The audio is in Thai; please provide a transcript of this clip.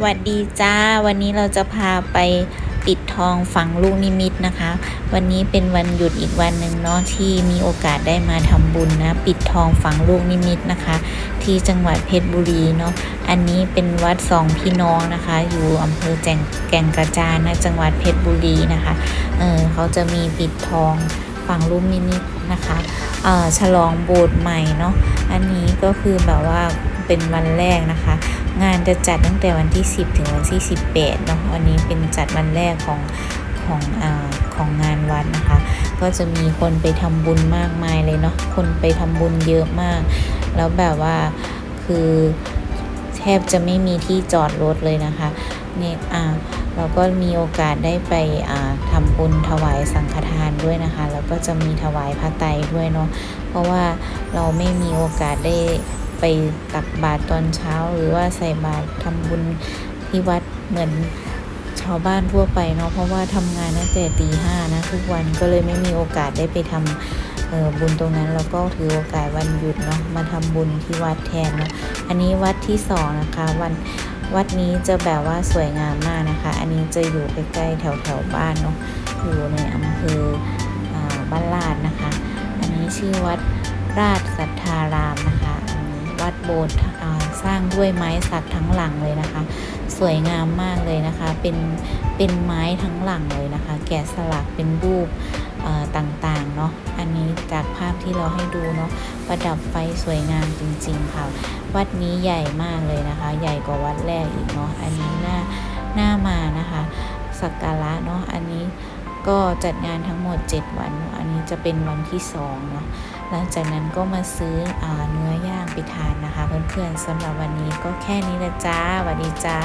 หวัดดีจ้า วันนี้เราจะพาไปปิดทองฝังลูกนิมิตนะคะ วันนี้เป็นวันหยุดอีกวันหนึ่งเนาะที่มีโอกาสได้มาทำบุญนะ ปิดทองฝังลูกนิมิตนะคะ ที่จังหวัดเพชรบุรีเนาะอันนี้เป็นวัดสองพี่น้องนะคะ อยู่อำเภอแจงแก่งกระจานนะจังหวัดเพชรบุรีนะคะเออเขาจะมีปิดทองฝังลูกนิมิตนะคะเออฉลองโบสถ์ใหม่เนาะอันนี้ก็คือแบบว่าเป็นวันแรกนะคะ งานจะจัดตั้งแต่วันที่ 10 ถึงวันที่ 18เนาะวันนี้เป็นจัดวันแรกของของอของงานวัดนะคะ ก็จะมีคนไปทำบุญมากมายเลยเนาะคนไปทำบุญเยอะมาก แล้วแบบว่าคือแทบจะไม่มีที่จอดรถเลยนะคะเนี่ยอ่าเราก็มีโอกาสได้ไปอ่าทำบุญถวายสังฆทานด้วยนะคะ แล้วก็จะมีถวายพระไตรด้วยเนาะเพราะว่าเราไม่มีโอกาสได้ ไปตักบาตรตอนเช้า หรือว่าใส่บาตรทำบุญที่วัดเหมือนชาวบ้านทั่วไปเนาะเพราะว่าทำงานตั้งแต่ตีห้านะทุกวันก็เลยไม่มีโอกาสได้ไปทำออบุญตรงนั้นแล้วก็ถือโอกาสวันหยุดเนาะมาทำบุญที่วัดแทนเนาะอันนี้วัดที่สองนะคะวันวัดนี้จะแบบว่าสวยงามมากนะคะ อันนี้จะอยู่ใกล้ๆแถวๆบ้านเนาะอยู่ในอำเภออบ้านลาดนะคะ อันนี้ชื่อวัดราชสัทธารามนะคะ วัดโบสถ์สร้างด้วยไม้สักทั้งหลังเลยนะคะ สวยงามมากเลยนะคะ เป็นเป็นไม้ทั้งหลังเลยนะคะ แกะสลักเป็นรูปต่างๆเนาะอันนี้จากภาพที่เราให้ดูเนาะประดับไฟสวยงามจริง ๆ ค่ะ วัดนี้ใหญ่มากเลยนะคะ ใหญ่กว่าวัดแรกอีกเนาะอันนี้หน่าหน่ามานะคะสักการะเนาะอันนี้ ก็จัดงานทั้งหมด 7 วันอันนี้จะเป็นวันที่2เนาะหลังจากนั้นก็มาซื้ออเนื้อย่างไปทานนะคะ เพื่อนๆสำหรับวันนี้ก็แค่นี้ละจ้าสวัสดีจ้า